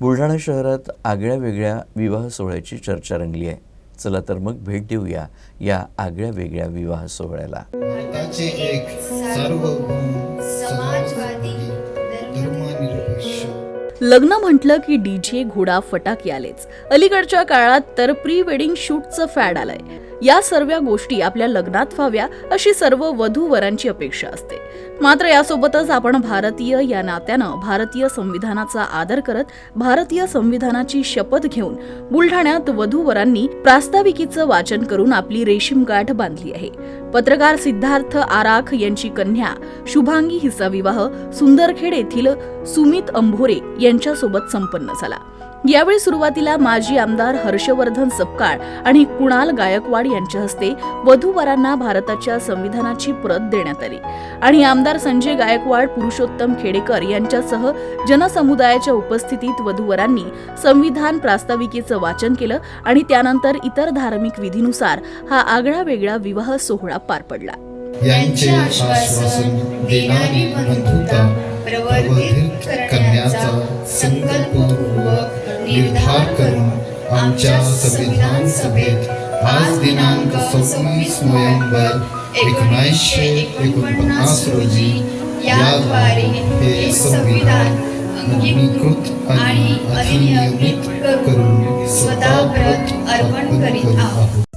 बुलढाणा शहरात आगळ्या वेगळ्या विवाह सोहळ्याची चर्चा रंगली आहे. चला तर मग भेट देऊया या आगळ्या वेगळ्या विवाह सोहळ्याला. लग्न म्हटलं की डीजे घोडा फटाके आलेच. अलीकडच्या काळात तर प्री वेडिंग शूटचं फॅड आलंय. या सर्व गोष्टी आपल्या लग्नात व्हाव्या अशी सर्व वधू वरांची अपेक्षा असते. मात्र यासोबतच आपण भारतीय या नात्यानं भारतीय संविधानाचा आदर करत भारतीय संविधानाची शपथ घेऊन बुलढाण्यात वधूवरांनी प्रास्ताविकेचं वाचन करून आपली रेशीम गाठ बांधली आहे. पत्रकार सिद्धार्थ आराख यांची कन्या शुभांगी हिचा विवाह सुंदरखेड येथील सुमित अंभोरे यांच्यासोबत संपन्न झाला. यावेळी सुरुवातीला माजी आमदार हर्षवर्धन सपकाळ आणि कुणाल गायकवाड यांच्या हस्ते वधूवरांना भारताच्या संविधानाची प्रत देण्यात आली. आणि आमदार संजय गायकवाड पुरुषोत्तम खेडेकर यांच्यासह जनसमुदायाच्या उपस्थितीत वधूवरांनी संविधान प्रास्ताविकेचं वाचन केलं आणि त्यानंतर इतर धार्मिक विधीनुसार हा आगळा वेगळा विवाह सोहळा पार पडला. यांचे आश्वासन देणारी बंधुता प्रवर्धित करण्याचा संकल्पपूर्वक निर्धार करून आमच्या संविधान सभेत आज दिनांक सव्वीस नोव्हेंबर एकोणीसशे एकोणपन्नास रोजी याद्वारे हे संविधान अंगीकृत आणि अधिनियमित करून अर्पण करीत आहोत.